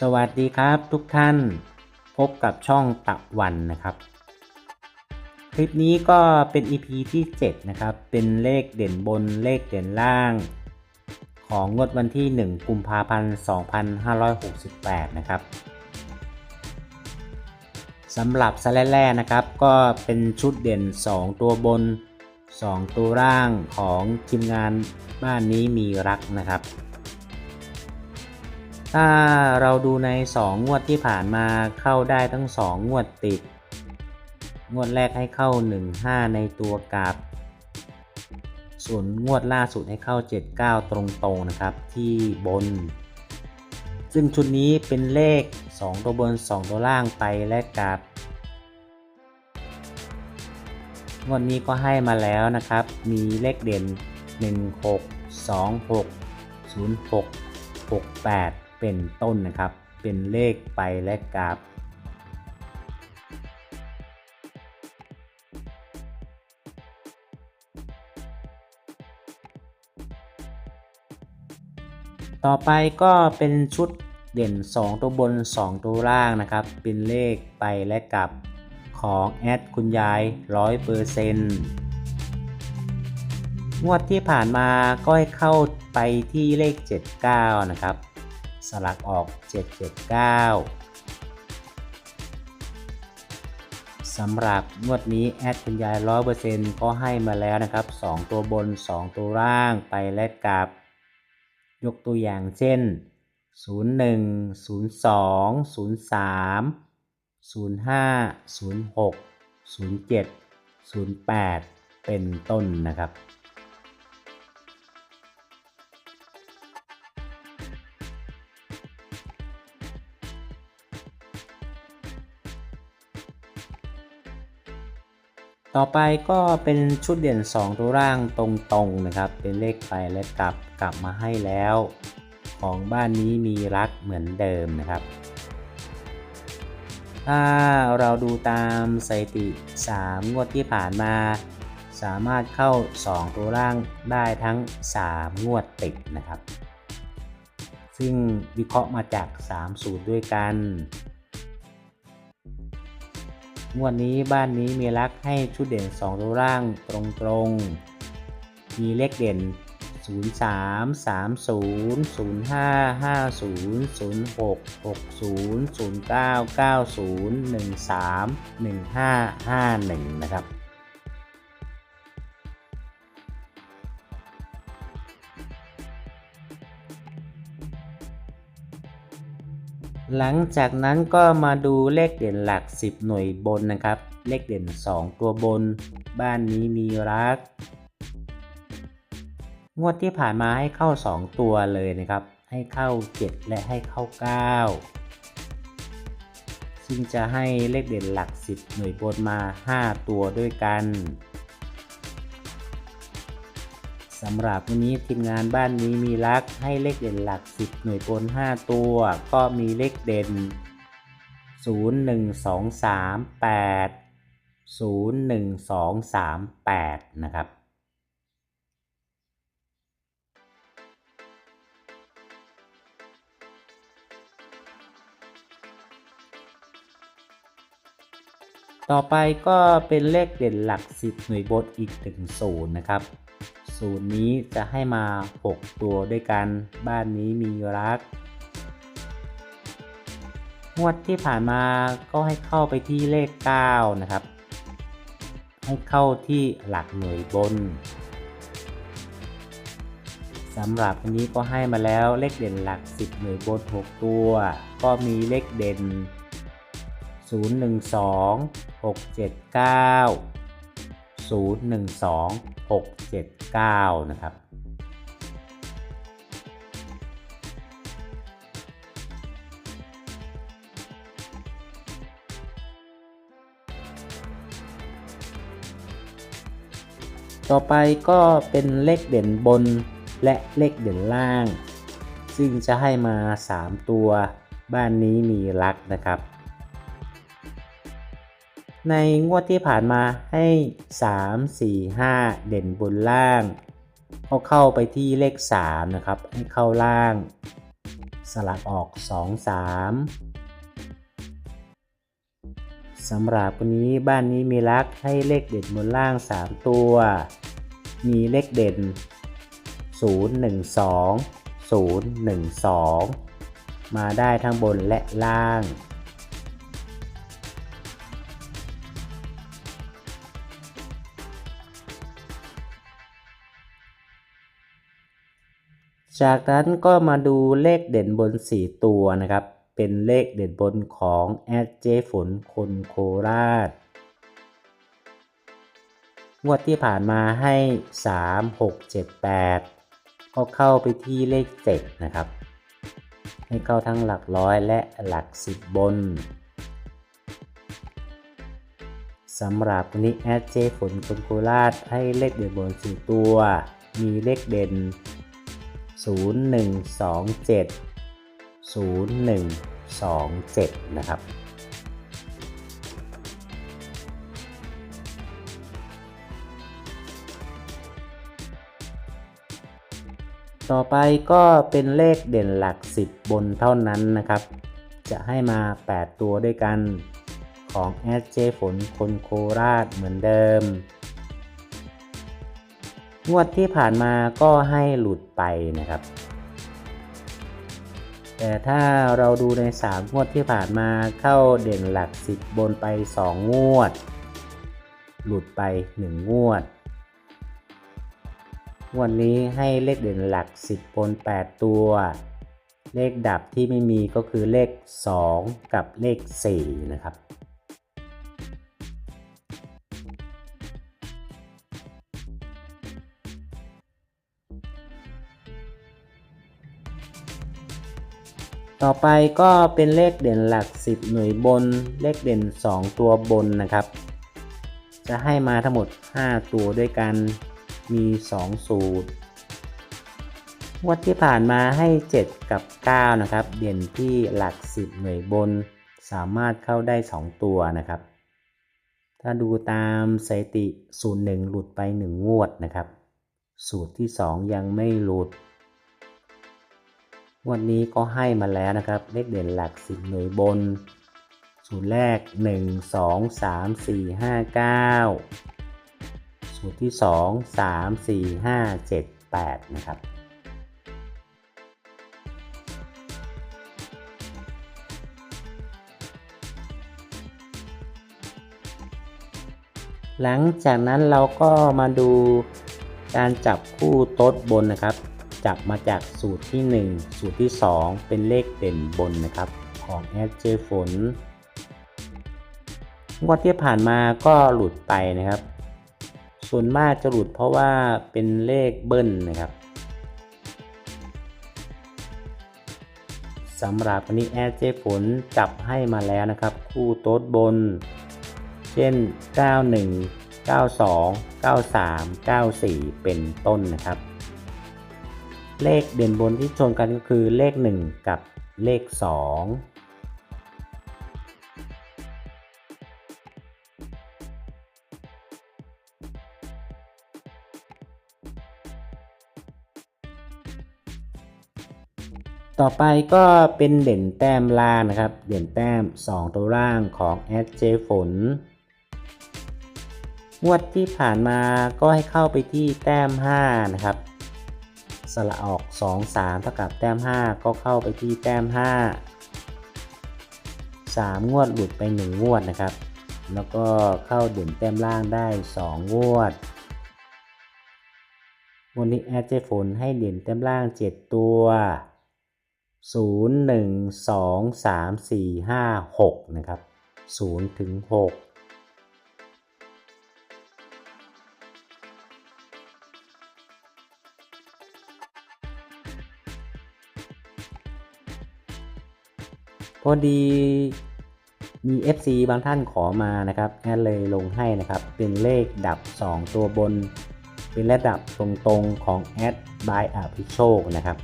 สวัสดีครับทุกท่าน พบกับช่องตะวันนะครับ คลิปนี้ก็เป็น EP ที่ 7 นะครับ เป็นเลขเด่นบนเลขเด่นล่าง ของงวดวันที่ 1 กุมภาพันธ์ 2568 นะครับสำหรับสแลแรกนะครับ ก็เป็นชุดเด่น 2 ตัวบน 2 ตัวล่างของทีมงานบ้านนี้มีรักนะครับ ถ้าเราดูใน 2 งวดที่ผ่านมาเข้าได้ทั้ง 2 งวดติด งวดแรกให้เข้า 1-5 ในตัวกลับส่วนงวดล่าสุดให้เข้า 7-9 ตรงๆนะครับที่บน ซึ่งชุดนี้เป็นเลข 2 ตัวบน 2 ตัวล่างไปและกลับ งวดนี้ก็ให้มาแล้วนะครับ มีเลขเด่น 16 26 06 68 เป็นต้นนะครับ เป็นเลขไปและกลับต่อไปก็เป็นชุดเด่น 2 ตัวบน 2 ตัวล่างนะครับ เป็นเลขไปและกลับของแอดคุณยาย 100%งวดที่ผ่านมาก็ให้เข้าไปที่เลข 79 นะครับ สลักออก 779สำหรับงวดนี้แอดคุณยาย100%ก็ให้มาแล้วนะครับ 2 ตัวบน 2 ตัวล่างไปและกลับ ยกตัวอย่างเช่น 01 02 03 05 06 07 08 เป็นต้นนะครับ ต่อไปก็เป็นชุดเด่น 2 ตัวร่างตรงๆนะครับ เป็นเลขไปและกลับกลับมาให้แล้ว ของบ้านนี้มีรักเหมือนเดิมนะครับ ถ้าเราดูตามสถิติ 3 งวดที่ผ่านมา สามารถเข้า 2 ตัวร่างได้ทั้ง 3 งวดติดนะครับ ซึ่งวิเคราะห์มาจาก 3 สูตรด้วยกัน งวดนี้บ้านนี้มีรักให้ชุดเด่น 2 ตัวร่างตรงๆ มีเลขเด่น 03 30 05 50 06 60 09 90 13 15 51 นะครับ หลังจากนั้นก็มาดูเลขเด่นหลัก 10 หน่วยบนนะครับ เลขเด่น 2 ตัวบน บ้านนี้มีรัก งวดที่ผ่านมาให้เข้า 2 ตัวเลยนะครับ ให้เข้า 7 และให้เข้า 9 ซึ่งจะให้เลขเด่นหลัก 10 หน่วยบนมา 5 ตัวด้วยกัน สำหรับวันนี้ทีมงานบ้านนี้มีรักให้เลขเด่นหลัก 10 หน่วยบน 5 ตัว ก็มีเลขเด่น 0 1 2 3 8 0 1 2 3 8 นะครับ ต่อไปก็เป็นเลขเด่นหลัก 10 หน่วยบนอีกถึงศูนย์นะครับ ศูนย์นี้จะให้มา 6 ตัวด้วยกัน บ้านนี้มีรัก งวดที่ผ่านมาก็ให้เข้าไปที่เลข 9 นะครับ ให้เข้าที่หลักหน่วยบนสำหรับวันนี้ก็ให้มาแล้วเลขเด่นหลัก 10 หน่วยบน 6 ตัว ก็มีเลขเด่น 012 679 012 679 นะครับ ต่อไปก็เป็นเลขเด่นบนและเลขเด่นล่าง ซึ่งจะให้มา 3 ตัว บ้านนี้มีรักนะครับ ในงวดที่ผ่านมาให้ 3 4 5 เด่นบนล่างก็เข้าไปที่เลข 3 นะครับ ให้เข้าล่าง สลับออก 2 3สำหรับวันนี้บ้านนี้มีลักให้เลขเด่นบนล่าง 3 ตัว มีเลขเด่น 0 1 2 0 1 2 มาได้ทั้งบนและล่าง จากนั้นก็มาดูเลขเด่นบน 4 ตัวนะครับ เป็นเลขเด่นบนของแอดเจฝนคนโคราชงวดที่ผ่านมาให้ 3 6 7 8 ก็เข้าไปที่เลข 7 นะครับ ให้เข้าทั้งหลักร้อยและหลัก 10 บนสำหรับวันนี้แอดเจฝนคนโคราชให้เลขเด่นบน 4 ตัว มีเลขเด่น 0127 0127 นะครับ ต่อไปก็เป็นเลขเด่นหลัก 10 บนเท่านั้นนะครับ จะให้มา 8 ตัวด้วยกันของแอดเจฝนคนโคราชเหมือนเดิม งวดที่ผ่านมาก็ให้หลุดไปนะครับ แต่ถ้าเราดูใน 3 งวดที่ผ่านมาเข้าเด่นหลัก 10 บนไป 2 งวด หลุดไป 1 งวด งวดนี้ให้เลขเด่นหลัก 10 บน 8 ตัว เลขดับที่ไม่มีก็คือเลข 2 กับเลข 4 นะครับ ต่อไปก็เป็นเลขเด่นหลัก 10 หน่วยบน เลขเด่น 2 ตัวบนนะครับ จะให้มาทั้งหมด 5 ตัวด้วยกันมี 2 สูตร วัดที่ผ่านมาให้ 7 กับ 9 นะครับ เด่นที่หลัก 10 หน่วยบน สามารถเข้าได้ 2 ตัวนะครับ ถ้าดูตามสถิติสูตร1หลุดไป 1 งวดนะครับ สูตรที่ 2 ยังไม่หลุด วันนี้ก็ให้มาแล้วนะครับ เลขเด่นหลัก10หน่วยบนสูตรแรก 1 2 3 4 5 9 สูตรที่ 2 3 4 5 7 8 นะครับ หลังจากนั้นเราก็มาดูการจับคู่โต๊ดบนนะครับ จับมาจากสูตรที่ 1 สูตรที่ 2 เป็นเลขเด่นบนนะครับ ของแอดเจฝนงวดที่ผ่านมาก็หลุดไปนะครับ ส่วนมากจะหลุดเพราะว่าเป็นเลขเบิ้ลนะครับสำหรับวันนี้แอดเจฝนจับให้มาแล้วนะครับ คู่โต๊ดบน เช่น 91 92 93 94 เป็นต้นนะครับ เลขเด่นบนที่ชนกันก็คือเลข 1 กับเลข 2ต่อไปก็เป็นเด่นแต้มล่างนะครับ เด่นแต้ม 2 ตัวล่างของแอดเจฝน งวดที่ผ่านมาก็ให้เข้าไปที่แต้ม 5 นะครับ สละออก 2 3เท่ากับแต้ม 5 ก็เข้าไปที่แต้ม 5 3 งวดหลุดไป 1 งวดนะครับ แล้วก็เข้าเด่นแต้มล่างได้ 2 งวดวันนี้แอดเจฝนให้เด่นแต้มล่าง 7 ตัว 0 1 2 3 4 5 6 นะครับ0ถึง6 พอดีมี FC บางท่านขอมานะครับแอดเลยลงให้นะครับ เป็นเลขดับ 2 ตัวบน เป็นระดับตรงๆของแอดบายอภิโชคนะครับ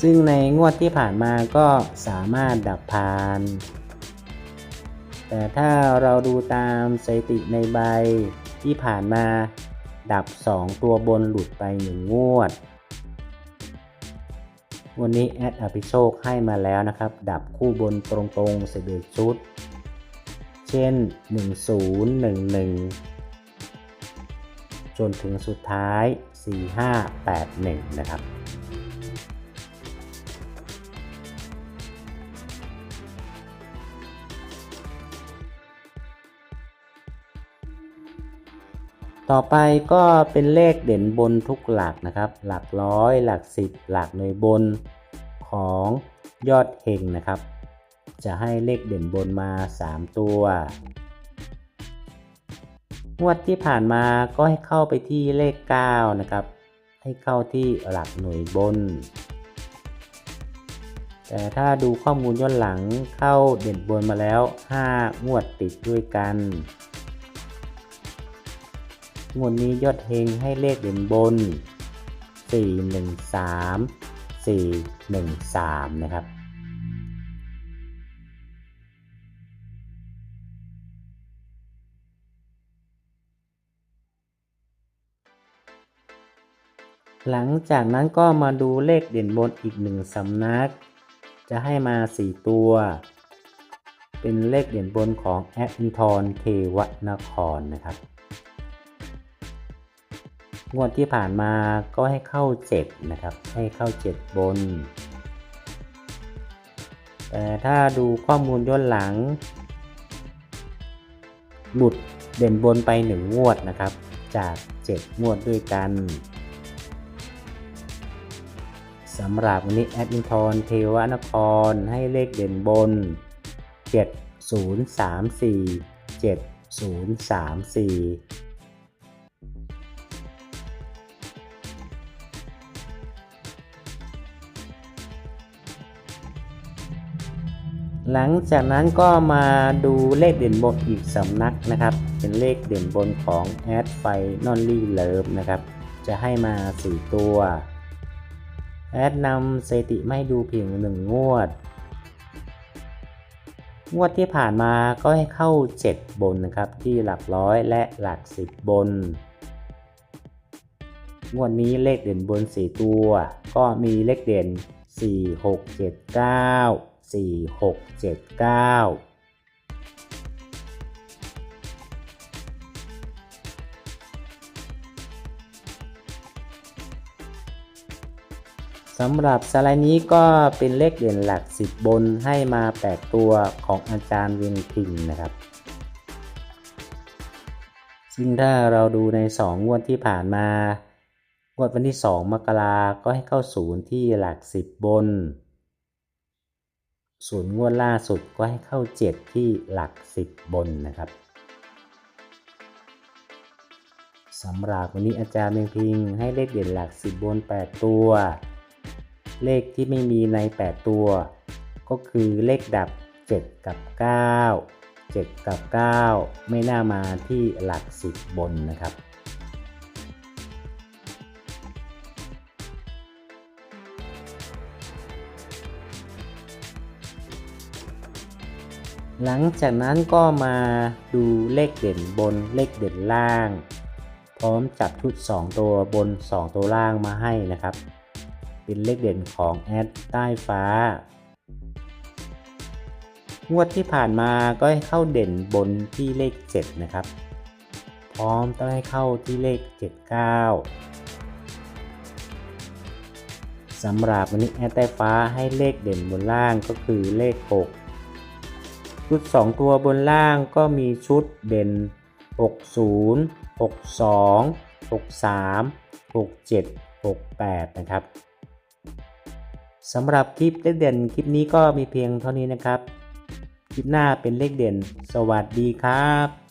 ซึ่งในงวดที่ผ่านมาก็สามารถดับผ่าน แต่ถ้าเราดูตามสถิติในใบที่ผ่านมา ดับ 2 ตัวบนหลุดไป1งวด วันนี้แอดอภิโชคให้มาแล้วนะครับ ดับคู่บนตรงๆ11ชุด เช่น 1011 จนถึงสุดท้าย 4581 นะครับ ต่อไปก็เป็นเลขเด่นบนทุกหลักนะครับ หลักร้อย หลักสิบหลักหน่วยบนของยอดเฮงนะครับ จะให้เลขเด่นบนมา 3 ตัวงวดที่ผ่านมาก็ให้เข้าไปที่เลข 9 นะครับ ให้เข้าที่หลักหน่วยบน แต่ถ้าดูข้อมูลย้อนหลังเข้าเด่นบนมาแล้ว 5 งวดติดด้วยกัน งวดนี้ยอดเฮงให้เลขเด่นบน 413 413 นะครับหลังจากนั้นก็มาดูเลขเด่นบนอีกหนึ่งสำนัก จะให้มา 4 ตัว เป็นเลขเด่นบนของแอดมินทรเทวนครนะครับ งวดที่ผ่านมาก็ให้เข้า 7 นะครับ ให้เข้า 7 บน แต่ถ้าดูข้อมูลย้อนหลัง หลุดเด่นบนไป 1 งวดนะครับ จาก 7 งวดด้วยกันสำหรับวันนี้แอดมินทรเทวนครให้เลขเด่นบน 7034 7034 หลังจากนั้นก็มาดูเลขเด่นบนอีกสำนักนะครับ เป็นเลขเด่นบนของแอดไฟนอนลี่เลิฟนะครับ จะให้มา4ตัวแอดนำสถิติไม่ดูเพียงหนึ่งงวด งวดที่ผ่านมาก็ให้เข้า 7 บนนะครับ ที่หลักร้อยและหลัก 10 บน งวดนี้เลขเด่นบน 4 ตัว ก็มีเลขเด่น 4 6 7 9 4 6 7 9สำหรับสไลด์นี้ก็เป็นเลขเด่นหลัก 10 บนให้มา 8 ตัวของอาจารย์เวียงพิงนะครับ ซึ่งถ้าเราดูใน 2 งวดที่ผ่านมางวดวันที่ 2 มกราก็ให้เข้าศูนย์ที่หลัก 10 บน ส่วนงวดล่าสุดก็ให้เข้า 7 ที่หลัก 10 บนนะครับสำหรับวันนี้อาจารย์เวียงพิงให้เลขเด่นหลัก 10 บน 8 ตัว เลขที่ไม่มีใน 8 ตัว ก็คือเลขดับ 7 กับ 9 7 กับ 9 ไม่น่ามาที่หลัก 10 บนนะครับ หลังจากนั้นก็มาดูเลขเด่นบนเลขเด่นล่าง พร้อมจับชุด 2 ตัวบน 2 ตัวล่างมาให้นะครับ เป็นเลขเด่นของแอดใต้ฟ้างวดที่ผ่านมาก็ให้เข้าเด่นบนที่เลข 7 นะครับ พร้อมต้องให้เข้าที่เลข 79สำหรับวันนี้แอดใต้ฟ้าให้เลขเด่นบนล่างก็คือเลข 6 ชุด 2 ตัวบนล่างก็มีชุดเด่น 60 62 63 67 68 นะครับสำหรับคลิปเลขเด่นคลิปนี้ก็มีเพียงเท่านี้นะครับ คลิปหน้าเป็นเลขเด่น สวัสดีครับ